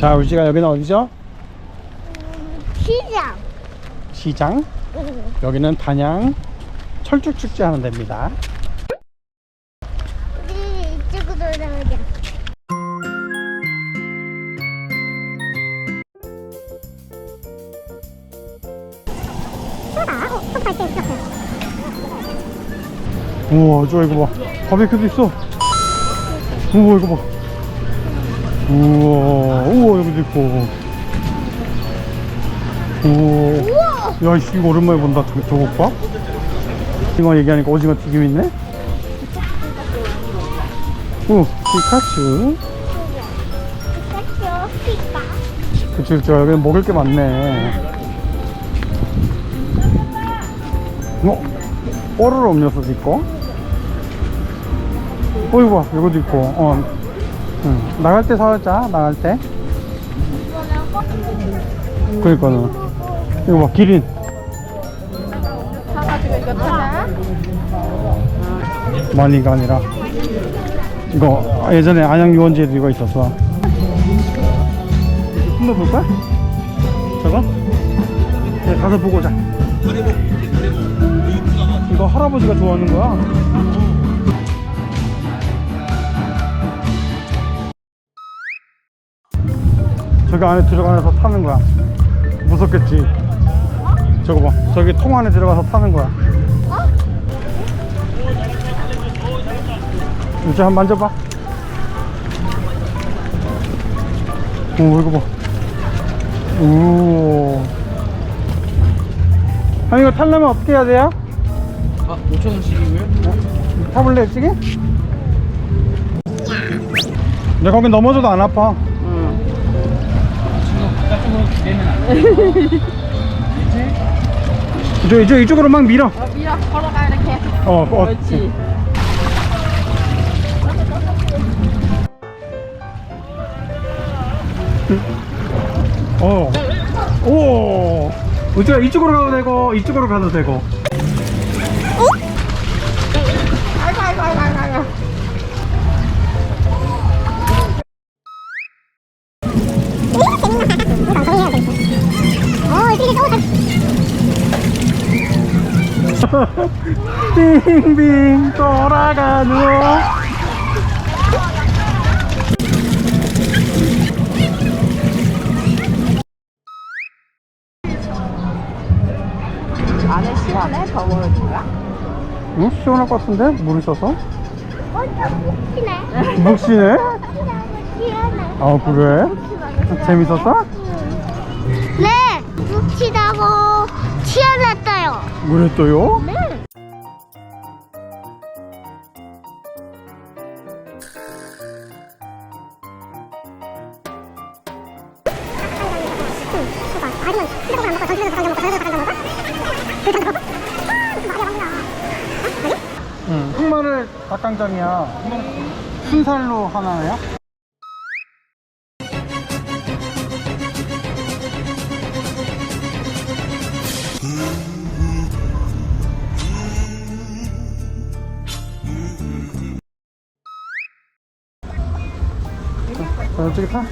자, 우지가 여기는 어디죠? 시장. 시장. 여기는 단양 철쭉 축제 하는 데입니다. 우리 이쪽으로 나가자. 우와, 저 이거 봐. 바베큐도 있어. 우와, 이거 봐. 우와, 우와, 여기도 있고. 우와. 야, 씨, 이거 오랜만에 본다. 저, 저거 봐. 오징어 얘기하니까 오징어 튀김 있네. 오, 피카츄. 피카츄, 피카. 그치, 그치. 여기는 먹을 게 많네. 어? 뽀로로 음료수도 있고. 어, 이거 봐. 이것도 있고. 어. 응. 나갈 때 사자, 나갈 때. 그니까는. 이거 봐. 기린. 사가지고 이거 타자. 많이가 아니라. 이거 예전에 안양 유원지에도 이거 있었어. 한번 볼까? 저거? 네, 가서 보고 오자. 이거 할아버지가 좋아하는 거야. 저기 안에 들어가서 타는 거야. 무섭겠지? 저거 봐. 저기 통 안에 들어가서 타는 거야. 이제 한번 만져봐. 오, 이거 봐. 오. 아, 이거 타려면 어떻게 해야 돼요? 아, 5천원씩이고요? 타볼래, 일찍이? 근데 거기 넘어져도 안 아파. 안 돼. 이쪽, 이쪽, 이쪽으로 막 밀어. 어, 밀어, 걸어가, 이렇게. 어, 어. 그렇지. 어. 오. 우지가 이쪽으로 가도 되고, 이쪽으로 가도 되고. 아이고, 아이고, 아이고, 아이고, 빙빙 돌아가는 안에 시원해? 더워요, 지가? 응? 시원할 것 같은데? 물 있어서? 묵시네? 시원해. 아 그래? 재밌었어? 네, 묵히다고 시원했어요. 그랬어요? 네. 응 흑마늘 닭강정이야 순살로 하나야? 走，走这个看。